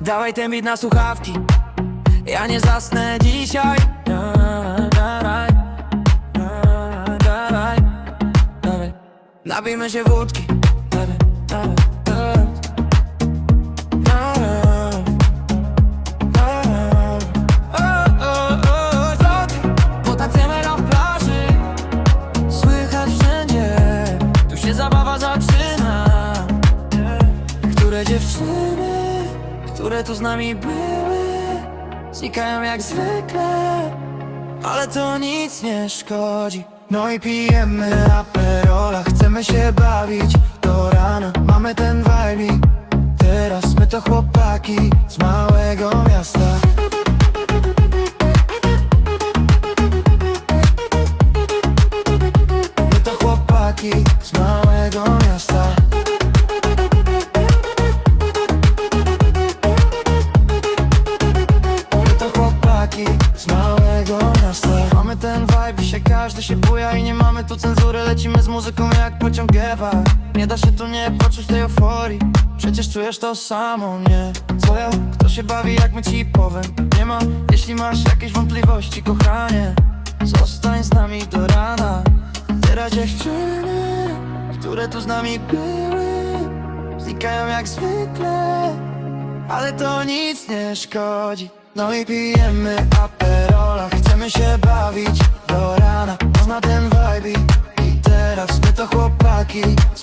Dawaj ten beat na słuchawki. Ja nie zasnę dzisiaj. Dawaj, Napijmy się wódki. Dawaj, dawaj. Zabawa zaczyna. Które dziewczyny Które tu z nami były Znikają jak zwykle Ale to nic nie szkodzi. No i pijemy aperola, chcemy się bawić do rana. Mamy ten vibe Teraz my to chłopaki z małego miasta się każdy się buja I nie mamy tu cenzury, lecimy z muzyką jak pociąg Ewa. Nie da się tu nie poczuć tej euforii. Przecież czujesz to samo, nie? Co ja? Kto się bawi jak my ci powiem? Nie ma, jeśli masz jakieś wątpliwości, kochanie Zostań z nami do rana. Teraz dziewczyny, które tu z nami były Znikają jak zwykle. Ale to nic nie szkodzi. No i pijemy aperola Chcemy się bawić chłopaki